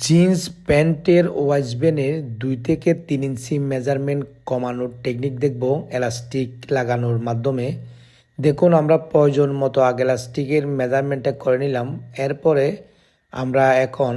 Jeans প্যান্টের ওয়াইজবেনের দুই থেকে তিন ইঞ্চি মেজারমেন্ট কমানোর টেকনিক দেখব এলাস্টিক লাগানোর মাধ্যমে। দেখুন, আমরা প্রয়োজন মতো আগে এলাস্টিকের মেজারমেন্টটা করে নিলাম। এরপরে আমরা এখন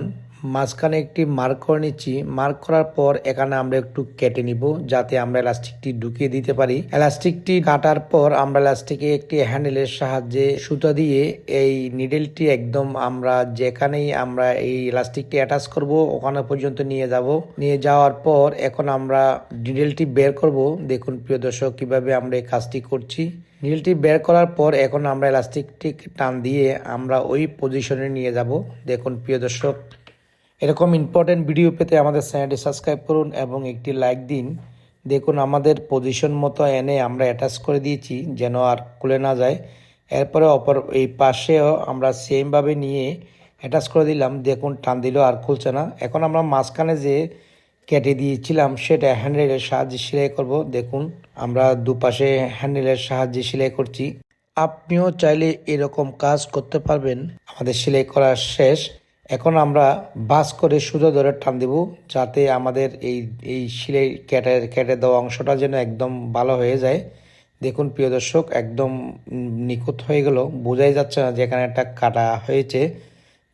মাঝখানে একটি মার্ক করে নিচ্ছি। মার্ক করার পর এখানে আমরা একটু কেটে নিব যাতে আমরা এলাস্টিকটি ঢুকিয়ে দিতে পারি। এলাস্টিকটি কাটার পর আমরা এলাস্টিকে একটি হ্যান্ডেলের সাহায্যে সুতা দিয়ে এই নিডেলটি একদম আমরা যেখানেই আমরা এই ইলাস্টিকটি অ্যাটাচ করব, ওখানে পর্যন্ত নিয়ে যাব। নিয়ে যাওয়ার পর এখন আমরা নিডেলটি বের করব। দেখুন প্রিয় দর্শক, কীভাবে আমরা এই কাজটি করছি। নিডেলটি বের করার পর এখন আমরা ইলাস্টিকটি টান দিয়ে আমরা ওই পজিশনে নিয়ে যাব। দেখুন প্রিয় দর্শক এরকম ইম্পর্টেন্ট ভিডিও পেতে আমাদের চ্যানেলটি সাবস্ক্রাইব করুন এবং একটি লাইক দিন। দেখুন আমাদের পজিশন মতো এনে আমরা অ্যাটাচ করে দিয়েছি যেন আর খুলে না যায়। এরপরে অপর এই পাশেও আমরা সেমভাবে নিয়ে অ্যাটাচ করে দিলাম। দেখুন, টান দিলেও আর খুলছে না। এখন আমরা মাঝখানে যে কেটে দিয়েছিলাম, সেটা হ্যান্ডেলের সাহায্যে সেলাই করব। দেখুন, আমরা দুপাশে হ্যান্ডেলের সাহায্যে সেলাই করছি। আপনিও চাইলে এরকম কাজ করতে পারবেন। আমাদের সেলাই করা শেষ। এখন আমরা বাস করে সুতো ধরে টান দেব, যাতে আমাদের এই এই সিলাই কেটে কেটে দেওয়া অংশটা যেন একদম ভালো হয়ে যায়। দেখুন প্রিয় দর্শক, একদম নিখুঁত হয়ে গেল। বোঝাই যাচ্ছে না যেখানে একটা কাটা হয়েছে।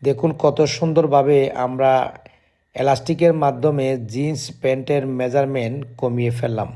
দেখুন কত সুন্দরভাবে আমরা এলাস্টিকের মাধ্যমে জিন্স, প্যান্টের মেজারমেন্ট কমিয়ে ফেললাম।